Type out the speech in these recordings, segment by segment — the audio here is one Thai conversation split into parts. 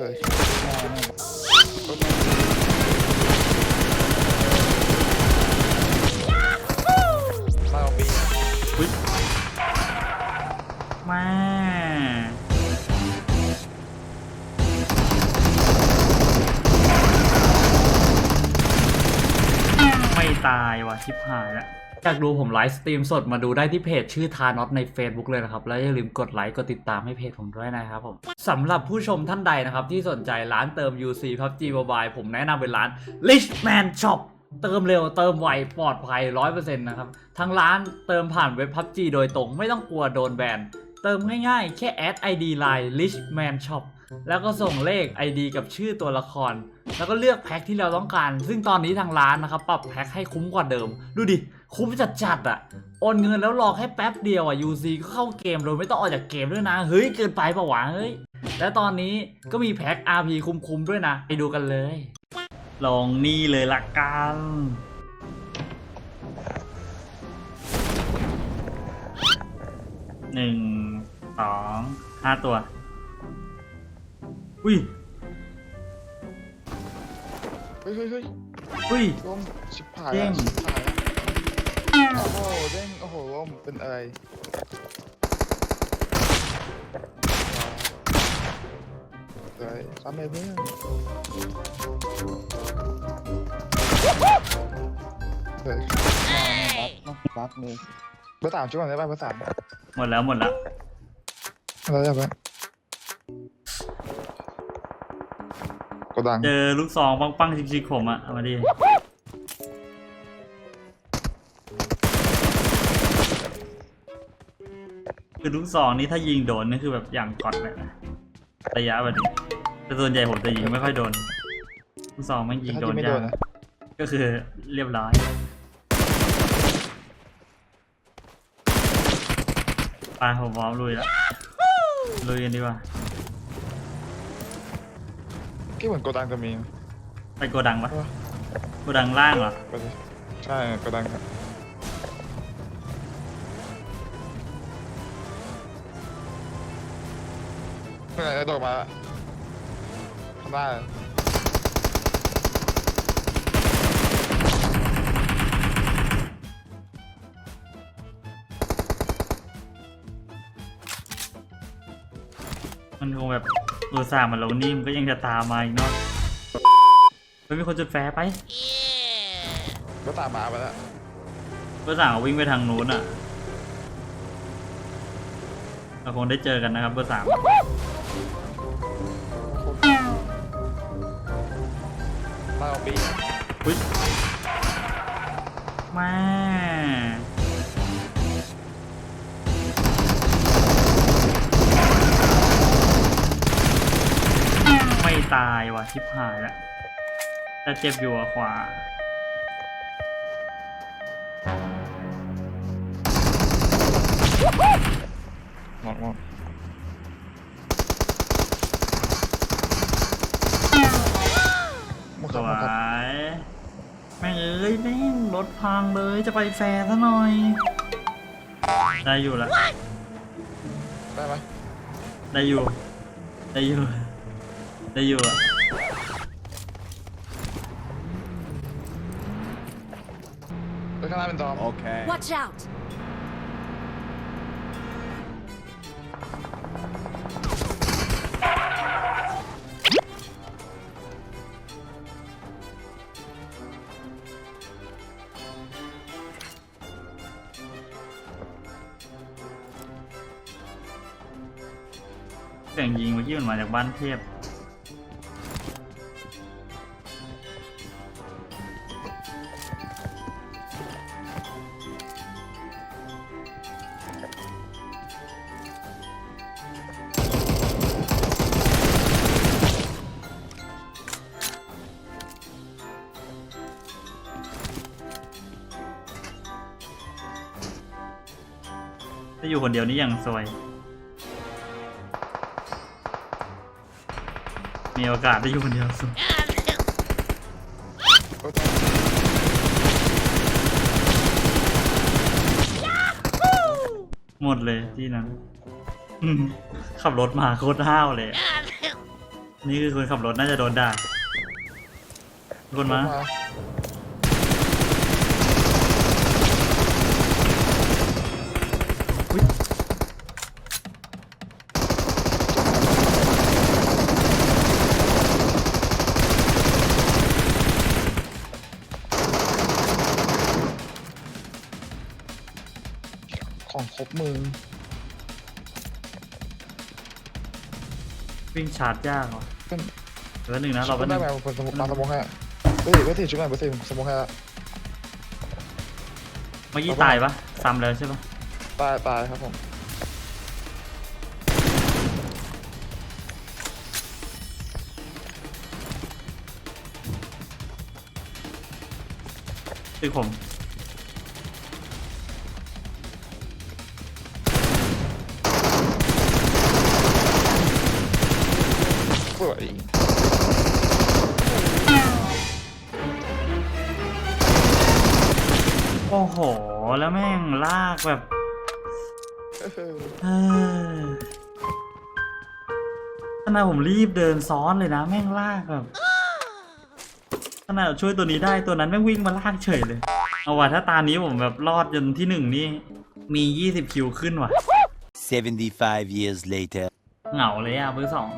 เคยรถมาเอาปีอุ้ยแม่ไม่ตายว่ะชิบหายแล้ว อยากดูผมไลฟ์สตรีมสดมาดูได้ที่เพจชื่อทานอตใน Facebook เลยนะครับ แล้วอย่าลืมกดไลค์กดติดตามให้เพจผมด้วยนะครับผมสำหรับผู้ชมท่านใดนะครับ ที่สนใจร้านเติม UC PUBG Mobile ผมแนะนำเป็นร้าน Richman Shop เติมเร็วเติมไวปลอดภัย 100%นะครับทางร้านเติมผ่านเว็บ PUBG โดยตรงไม่ต้องกลัวโดนแบนเติมง่ายๆ แค่แอด ID Line Richman Shop แล้วก็ส่งเลข ID กับชื่อตัวละคร แล้วก็เลือกแพ็คที่เราต้องการ ซึ่งตอนนี้ทางร้านนะครับ ปรับแพ็คให้คุ้มกว่าเดิม ดูดิ คุ้มจัดจัดๆอะโอนเงินแล้วรอแค่แป๊บเดียวอะ UC ก็เข้าเกมโดยไม่ต้องออกจากเกมด้วยนะ เฮ้ย เกินไปปะวะเฮ้ย และตอนนี้ก็มีแพ็ค RP คุ้มๆด้วยนะ ไปดูกันเลย ลองนี่เลยละกันหนึ่งสองห้าตัว อุ้ยเฮ้ยเฮ้ยเฮ้ยอุ้ยร่มชิบหายเด้แล้วงชิบหายแล้ว โอ้โหเด้งโอ้โหร่มเป็นอะไรอะไรทำไมเพื่อนเฮ้ยบักบักเลยเบอร์สามช่วยก่อนได้ป่ะเบอร์สามหมดแล้วหมดแล้วอะไรไปกดดังเจอลูกซองปังปังๆชิกๆผมอะเอามาดิ คือลูกซองนี้ถ้ายิงโดนนี่คือแบบอย่างกอดเลยนะระยะแบบนี้แต่ส่วนใหญ่ผมจะยิงไม่ค่อยโดนลูกซองไม่งยิงถ้าโดยินงไม่ยาโดกนนะก็คือเรียบร้อยไปผมพร้อมลุยแล้วลุยกันดีกว่าที่เหมือนกดดังจะมี ไปโกดังปะเออโกดังล่างเหรอไปดิใช่กดดังครับ มื่อไหร่จะโดดมาทำได้มันคงแบบอุตส่าห์มาลงนี่มันก็ยังจะตามมาอีกเนาะไม่มีคนจุดแฟร์ไปก็ตามหมาไปแล้วเบอร์สามวิ่งไปทางนู้นอะเราคงได้เจอกันนะครับเบอร์สาม เอาปีอุ้ยแม่ไม่ตายว่ะชิบหายแล้วแต่เจ็บอยู่อะขวา หมดสครับหวมดครับยแม่งเอ้ยแม่งรถพังเลยจะไปแฟร์ซะหน่อย ได้อยู่ละได้ไหมได้อยู่ ได้อยู่ ได้อยู่อะไปข้างหน้าเป็นดอม Okay. Watch out! ่มันมาจากบ้านเทพถ้าอยู่คนเดียวนี่ยังสวย มีโอกาสได้อยู่คนเดียวสุดโอ้ยหมดเลยที่นั้นอืมขับรถมาโคตรห้าวเลยอะนี่คือคนขับรถน่าจะโดนด่าคนมา วิ่งชาร์จยากเหรอขึ้นเดี๋ยวแป๊บนึงนะเราชุแป๊บบนึได้งไหมเป็นสมุดมาสมุดให้เฮ้ยเว้ยทีชุบหน่อยเว้ยทีสมุดให้ละเมื่อกี้ตายปะซ้ำแล้วใช่ปะตายตายครับผมคือผม สวยโอ้โห แล้วแม่งลากแบบเออเฮ้ยขนาดผมรีบเดินซ้อนเลยนะ แม่งลากแบบขนาดช่วยตัวนี้ได้ตัวนั้นแม่งวิ่งมาลากเฉยเลย เอาว่ะถ้าตานี้ผมแบบรอดจนที่หนึ่งนี่ มี 20 คิวขึ้นว่ะ75 years later. เหงาเลยอะเบอร์สอง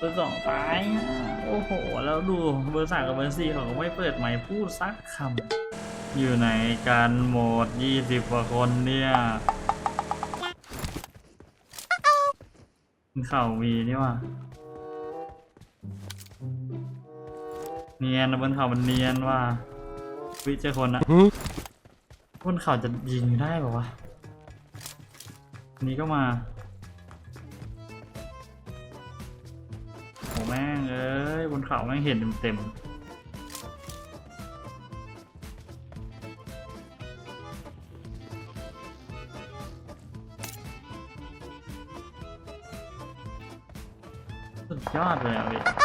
เบอร์สองตายอะโอ้โห แล้วดูเบอร์สามกับเบอร์สี่เขาก็ไม่เปิดไมค์พูดสักคำ อยู่ในการโหมด20กว่าคนเนี่ยเขามีนี่ว่ะเนียนนะบนเขามันเนียนว่ะวิเจอคนอะบนเขาจะยิงได้ป่าวะอันนี้ก็มา เอ้ยบนเขาแม่งเห็นเต็มสุดยอดเลยอะพี่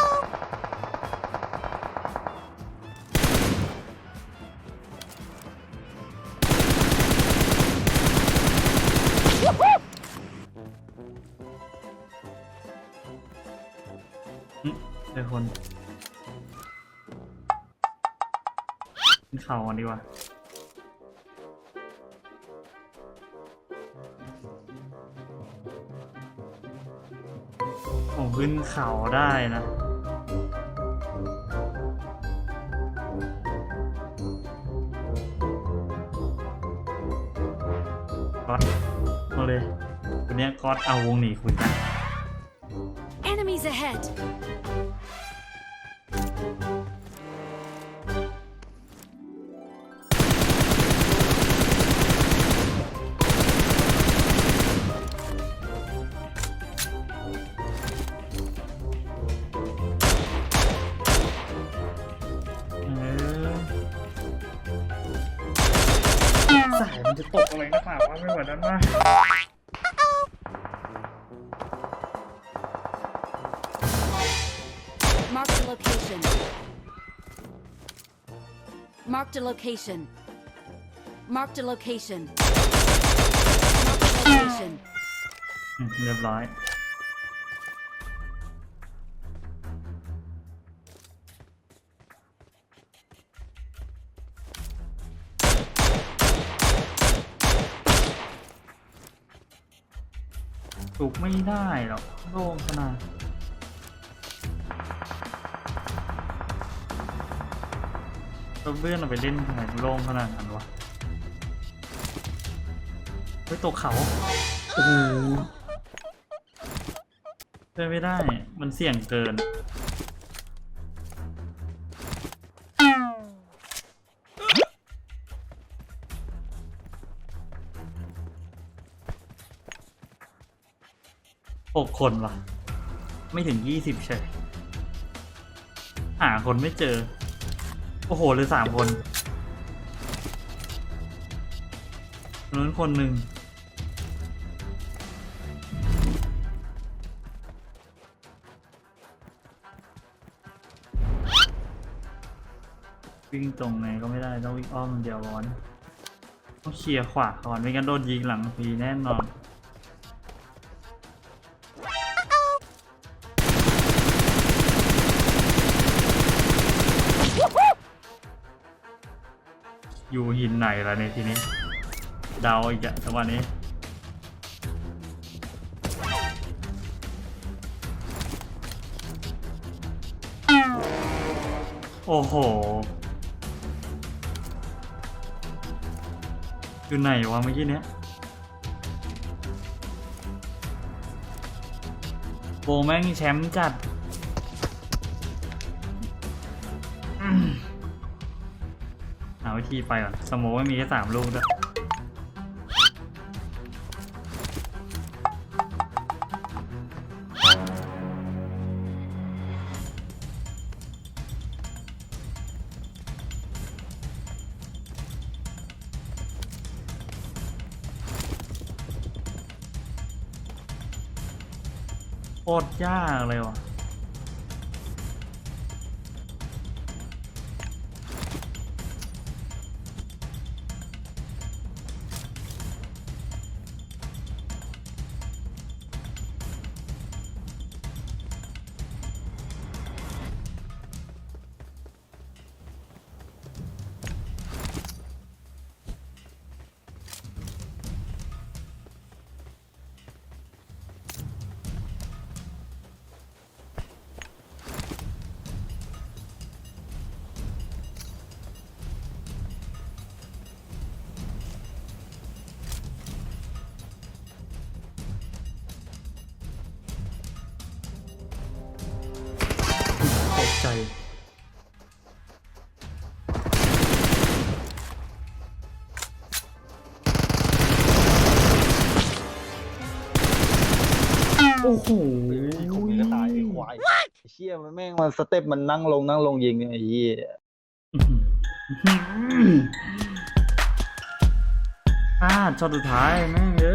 คนขึ้นเขาก่อนดีกว่าผมขึ้นเขาได้นะก๊อตมาเลยวันนี้ก๊อตเอาวงหนีคุยกัน Enemies ahead! ตกอะไรนักหนาวะไม่เหมือนนั้นวะ Marked a location. Marked a location. Marked a location. Marked a location. อืมเรียบร้อย ไม่ได้หรอกโล่งขนาดเราเลื่อนเอาไปเล่นไหนโล่งขนาดนั้นวะเฮ้ยตกเขาโอ้โหเล่นไม่ได้ มันเสี่ยงเกิน หกคนว่ะ ไม่ถึงยี่สิบเฉยหาคนไม่เจอ โอ้โหเลยสามคนนั้นคนหนึ่งวิ่งตรงไงก็ไม่ได้ ต้องวิ่งอ้อมเดียวร้อน ต้องเคลียร์ขวาก่อนไม่งั้นโดนยิงหลังฟีแน่นอน อยู่หินไหนล่ะในทีนี้เดาอีกอะจังหวะนี้ โอ้โห อยู่ไหนวะเมื่อกี้เนี้ยโบแม่งแชมป์จัด วิธีไปก่อนสโมไม่มีแค่สามลูกด้วยโคตรยากเลยว่ะ ใจ โอ้โหถูกยิงก็ตายไอ้ควายไอ้เชี่ยมันแม่งมันสเต็ปมันนั่งลงนั่งลงยิงไอ้เหี้ยอ่าช็อตสุดท้ายแม่งเอ้